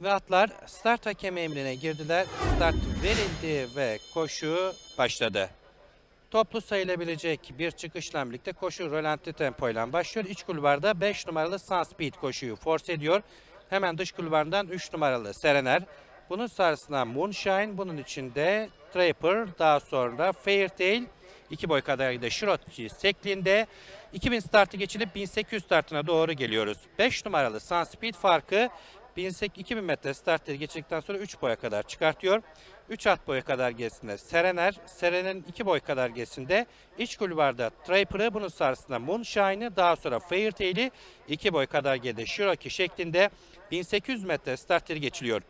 Ve atlar start hakemi emrine girdiler. Start verildi ve koşu başladı. Toplu sayılabilecek bir çıkışla birlikte koşu rölanti tempoyla başlıyor. İç kulvarda 5 numaralı Sunspeed koşuyu force ediyor. Hemen dış kulvardan 3 numaralı Serener. Bunun sarısına Moonshine, bunun içinde Trapper, daha sonra Fairtail, 2 boy kadar da Shirotchi şeklinde 2000 startı geçilip 1800 startına doğru geliyoruz. 5 numaralı Sunspeed farkı 1800 2000 metre startları geçirdikten sonra 3 boya kadar çıkartıyor. 3 at boya kadar gerisinde Serener, Serener'in 2 boy kadar gerisinde iç kulvarda Trapper'ı bunun sarısında Moonshine'ı daha sonra Fairtail'i 2 boy kadar geride Cherokee şeklinde 1800 metre startları geçiliyor.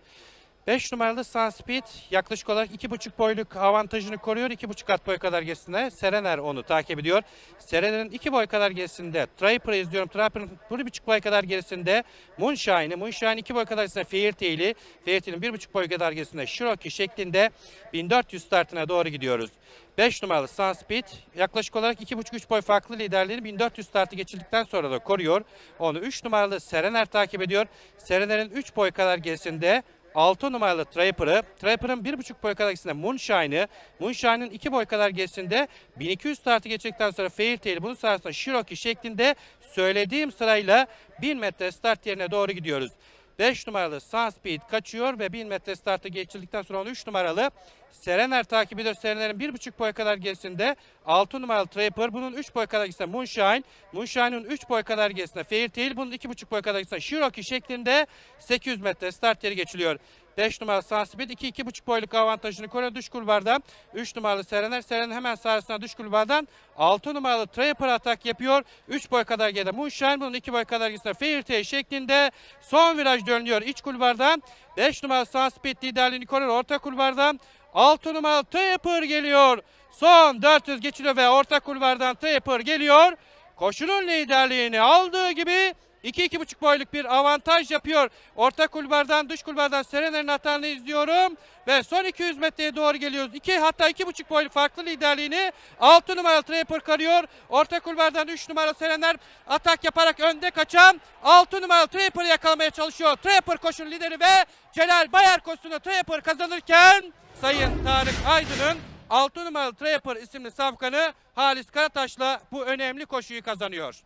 5 numaralı Sunspeed yaklaşık olarak 2,5 boyluk avantajını koruyor. 2,5 at boy kadar gerisinde Serener onu takip ediyor. Serener'in 2 boy kadar gerisinde Trapper'ı izliyorum. Trapper'ın 1,5 boy kadar gerisinde Moonshine'ı. Moonshine 2 boy kadar gerisinde Fairtail'i. Fairtail'in 1,5 boy kadar gerisinde Cherokee şeklinde 1400 startına doğru gidiyoruz. 5 numaralı Sunspeed yaklaşık olarak 2,5-3 boy farklı liderliğini 1400 startı geçildikten sonra da koruyor. Onu 3 numaralı Serener takip ediyor. Serener'in 3 boy kadar gerisinde 6 numaralı Trapper'ı, Trapper'ın 1,5 boy kadar gerisinde Moonshine'ı, Moonshine'ın 2 boy kadar gerisinde 1200 startı geçtikten sonra Fairtail, bunun sonrasında Cherokee şeklinde söylediğim sırayla 1000 metre start yerine doğru gidiyoruz. 5 numaralı Sunspeed kaçıyor ve 1000 metre startı geçildikten sonra onu 3 numaralı Serener takip ediyor. Serener'in 1,5 boy kadar gerisinde 6 numaralı Trapper. Bunun 3 boy kadar gerisinde Moonshine. Moonshine'ın 3 boy kadar gerisinde Fairtail. Bunun 2,5 boy kadar gerisinde Cherokee şeklinde 800 metre start yeri geçiliyor. 5 numaralı Sunspeed 2-2,5 boyluk avantajını koruyor dış kulvardan. 3 numaralı Serener. Serener hemen sağrısına dış kulvardan 6 numaralı Trapper atak yapıyor. 3 boy kadar geride Moonshine. Bunun 2 boy kadar gerisinde Fairtail şeklinde son viraj dönüyor iç kulvardan. 5 numaralı Sunspeed liderliğini koruyor orta kulvardan. 6 numaralı Trapper geliyor. Son 400 geçiliyor ve orta kulvardan Trapper geliyor. Koşunun liderliğini aldığı gibi 2-2,5 boyluk bir avantaj yapıyor. Orta kulvardan dış kulvardan Serener'in atağını izliyorum. Ve son 200 metreye doğru geliyoruz. 2 hatta 2,5 boyluk farklı liderliğini 6 numaralı Trapper karıyor. Orta kulvardan 3 numaralı Serener atak yaparak önde kaçan 6 numaralı Trapper'ı yakalamaya çalışıyor. Trapper koşunun lideri ve Celal Bayar koşusunu Trapper kazanırken Sayın Tarık Aydın'ın 6 numaralı Trapper isimli safkanı Halis Karataş'la bu önemli koşuyu kazanıyor.